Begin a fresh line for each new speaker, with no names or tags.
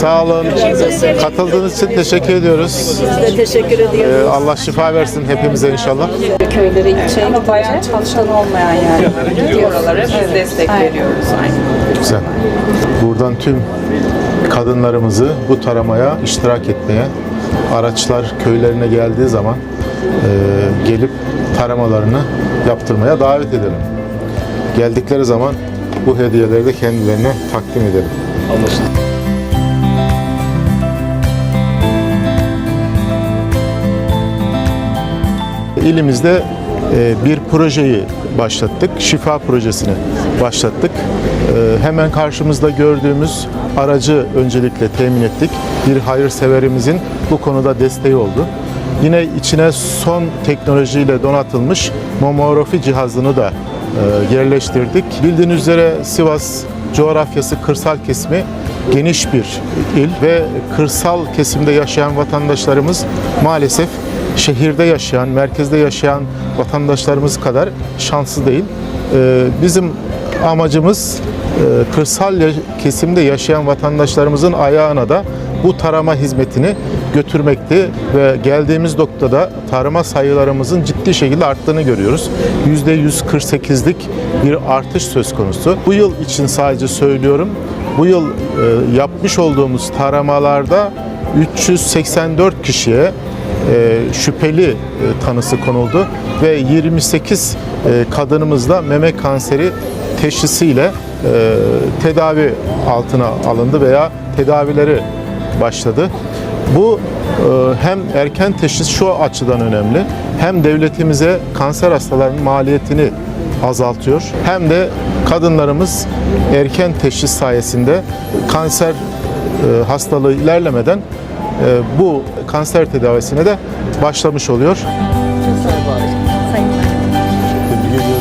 Sağ olun. Katıldığınız için teşekkür ediyoruz.
Biz de teşekkür ediyoruz.
Ee, Allah şifa versin hepimize inşallah.
köylere ilçeye Ama bayan çalışan olmayan yerlere gidiyor oralara biz destek veriyoruz aynı.
Güzel. Buradan tüm kadınlarımızı bu taramaya iştirak etmeye, araçlar köylerine geldiği zaman e, gelip taramalarını yaptırmaya davet edelim. Geldikleri zaman bu hediyeleri de kendilerine takdim edelim. İlimizde e, bir projeyi başlattık. Şifa projesini başlattık. E, Hemen karşımızda gördüğümüz aracı öncelikle temin ettik. Bir hayırseverimizin bu konuda desteği oldu. Yine içine son teknolojiyle donatılmış mamografi cihazını da e, yerleştirdik. Bildiğiniz üzere Sivas coğrafyası kırsal kesimi geniş bir il ve kırsal kesimde yaşayan vatandaşlarımız maalesef şehirde yaşayan, merkezde yaşayan vatandaşlarımız kadar şanslı değil. Ee, Bizim amacımız e, kırsal kesimde yaşayan vatandaşlarımızın ayağına da bu tarama hizmetini götürmekti ve geldiğimiz noktada tarama sayılarımızın ciddi şekilde arttığını görüyoruz. %148'lik bir artış söz konusu. Bu yıl için sadece söylüyorum. Bu yıl e, yapmış olduğumuz taramalarda 384 kişiye şüpheli e, tanısı konuldu ve 28 e, kadınımızda meme kanseri teşhisiyle e, tedavi altına alındı veya tedavileri başladı. Bu e, hem erken teşhis şu açıdan önemli. Hem devletimize kanser hastalarının maliyetini azaltıyor. Hem de kadınlarımız erken teşhis sayesinde kanser e, hastalığı ilerlemeden e, bu kanser tedavisine de başlamış oluyor. Tebrik ediyoruz.